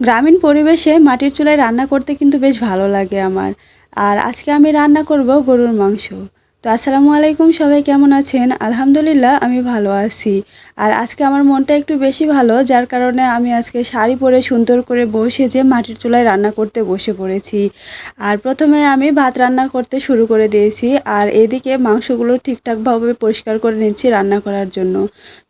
গ্রামীণ পরিবেশে মাটির চুলায় রান্না করতে কিন্তু বেশ ভালো লাগে আমার। আর আজকে আমি রান্না করব গরুর মাংস। তো আসসালামু আলাইকুম, সবাই কেমন আছেন? আলহামদুলিল্লাহ, আমি ভালো আছি। আর আজকে আমার মনটা একটু বেশি ভালো, যার কারণে আমি আজকে শাড়ি পরে সুন্দর করে বসে যে মাটির চুলায় রান্না করতে বসে পড়েছি। আর প্রথমে আমি ভাত রান্না করতে শুরু করে দিয়েছি, আর এদিকে মাংসগুলো ঠিকঠাকভাবে পরিষ্কার করে নিচ্ছি রান্না করার জন্য।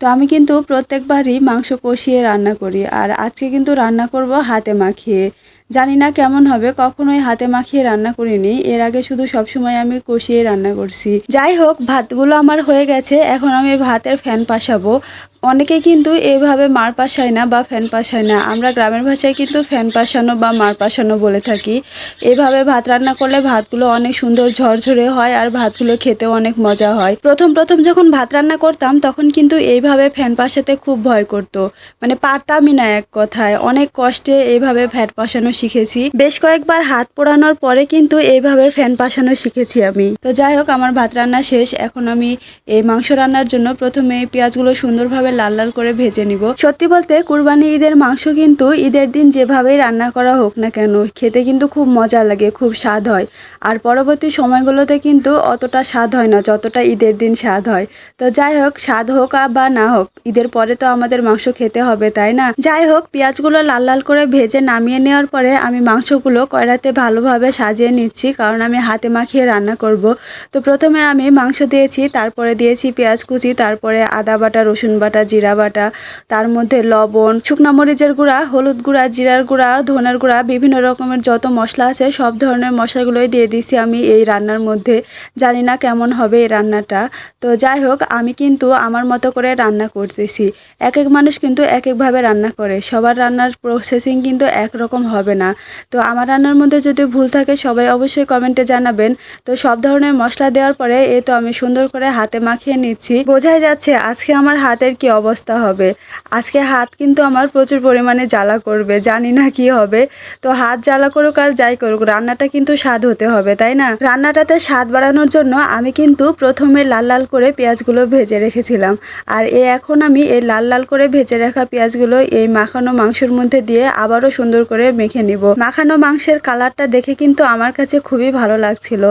তো আমি কিন্তু প্রত্যেকবারই মাংস কষিয়ে রান্না করি, আর আজকে কিন্তু রান্না করব হাতে মাখিয়ে। জানি না কেমন হবে, কখনোই হাতে মাখিয়ে রান্না করিনি। এর আগে শুধু সবসময় আমি কষিয়ে রান্না করছি। যাই হোক, ভাতগুলো আমার হয়ে গেছে, এখন আমি ভাতের ফ্যান পাশাবো। অনেকে কিন্তু এইভাবে মার পাশায় না বা ফ্যান পাশায় না। আমরা গ্রামের ভাষায় কিন্তু ফ্যান পাশানো বা মার পাশানো বলে থাকি। এভাবে ভাত রান্না করলে ভাতগুলো অনেক সুন্দর ঝরঝরে হয় আর ভাতগুলো খেতেও অনেক মজা হয়। প্রথম প্রথম যখন ভাত রান্না করতাম তখন কিন্তু এইভাবে ফ্যান পাশাতে খুব ভয় করতো। মানে পারতামই না এক কথায়। অনেক কষ্টে এইভাবে ফ্যান পাশানো শিখেছি। বেশ কয়েকবার হাত পোড়ানোর পরে কিন্তু এইভাবে ফ্যান পাশানো শিখেছি আমি। তো যাই হোক, আমার ভাত রান্না শেষ। এখন আমি এই মাংস রান্নার জন্য প্রথমে পেঁয়াজগুলো সুন্দরভাবে লাল লাল করে ভেজে নিব। সত্যি বলতে কুরবানি ঈদের মাংস কিন্তু ঈদের দিন যেভাবেই রান্না করা হোক না কেন, খেতে কিন্তু খুব মজা লাগে, খুব স্বাদ হয়। আর পরবর্তী সময়গুলোতে কিন্তু অতটা স্বাদ হয় না, যতটা ঈদের দিন স্বাদ হয়। তো যাই হোক, স্বাদ হোক বা না হোক, ঈদের পরে তো আমাদের মাংস খেতে হবে, তাই না? যাই হোক, পেঁয়াজগুলো লাল লাল করে ভেজে নামিয়ে নেওয়ার পরে আমি মাংসগুলো কয়রাতে ভালোভাবে সাজিয়ে নিচ্ছি, কারণ আমি হাতে মাখিয়ে রান্না করব। তো প্রথমে আমি মাংস দিয়েছি, তারপরে দিয়েছি পেঁয়াজ কুচি, তারপরে আদা বাটা, রসুন বাটা জিরা বাটা, তার মধ্যে লবণ, শুকনো মরিচের গুঁড়া, হলুদ গুঁড়া, জিরার গুঁড়া, ধনের গুঁড়া, বিভিন্ন রকমের যত মশলা আছে, সব ধরনের মশলাগুলোই দিয়ে দিছি আমি এই রান্নার মধ্যে। জানি না কেমন হবে এই রান্নাটা। তো যাই হোক, আমি কিন্তু আমার মতো করে রান্না করতেছি। এক এক মানুষ কিন্তু এক একভাবে রান্না করে। সবার রান্নার প্রসেসিং কিন্তু একরকম হবে না। তো আমার রান্নার মধ্যে যদি ভুল থাকে, সবাই অবশ্যই কমেন্টে জানাবেন। তো সব ধরনের মশলা দেওয়ার পরে এ তো আমি সুন্দর করে হাতে মাখিয়ে নিচ্ছি। বোঝাই যাচ্ছে আজকে আমার হাতের কি অবস্থা হবে। আজকে হাত কিন্তু আমার প্রচুর পরিমাণে জ্বালা করবে, জানি না কি হবে। তো হাত জ্বালা করুক আর যাই করুক, রান্নাটা কিন্তু স্বাদ হতে হবে, তাই না? রান্নাটাতে স্বাদ বাড়ানোর জন্য আমি কিন্তু প্রথমে লাল লাল করে পেঁয়াজগুলো ভেজে রেখেছিলাম। আর এ এখন আমি এই লাল লাল করে ভেজে রাখা পেঁয়াজগুলো এই মাখানো মাংসের মধ্যে দিয়ে আবারও সুন্দর করে মেখে নিব। মাখানো মাংসের কালারটা দেখে কিন্তু আমার কাছে খুবই ভালো লাগছিল।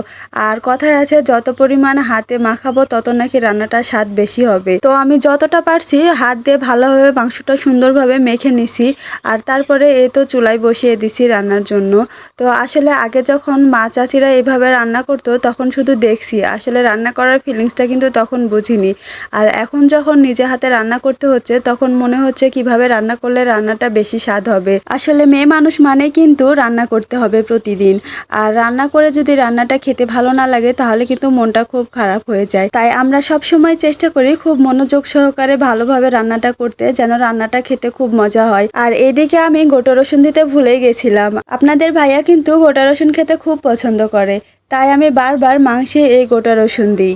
আর কথায় আছে, যত পরিমাণ হাতে মাখাবো, তত নাকি রান্নাটা স্বাদ বেশি হবে। তো আমি যতটা পারছি হাত দিয়ে ভালোভাবে মাংসটা সুন্দরভাবে মেখে নিছি আর তারপরে এই তো চুলায় বসিয়ে দিছি রান্নার জন্য। তো আসলে আগে যখন মা চাচিরা এভাবে রান্না করতো তখন শুধু দেখছি, আসলে রান্না করার ফিলিংসটা কিন্তু তখন বুঝিনি। আর এখন যখন নিজে হাতে রান্না করতে হচ্ছে তখন মনে হচ্ছে কীভাবে রান্না করলে রান্নাটা বেশি স্বাদ হবে। আসলে মেয়ে মানুষ মানে কিন্তু রান্না করতে হবে প্রতিদিন। আর রান্না করে যদি রান্নাটা খেতে ভালো না লাগে তাহলে কিন্তু মনটা খুব খারাপ হয়ে যায়। তাই আমরা সব সময় চেষ্টা করি খুব মনোযোগ সহকারে ভালোভাবে রান্নাটা করতে, যেন রান্নাটা খেতে খুব মজা হয়। আর এদিকে আমি গোটা রসুন দিতে ভুলে গেছিলাম। আপনাদের ভাইয়া কিন্তু গোটা রসুন খেতে খুব পছন্দ করে। তাই আমি বারবার মাংসে এই গোটা রসুন দিই।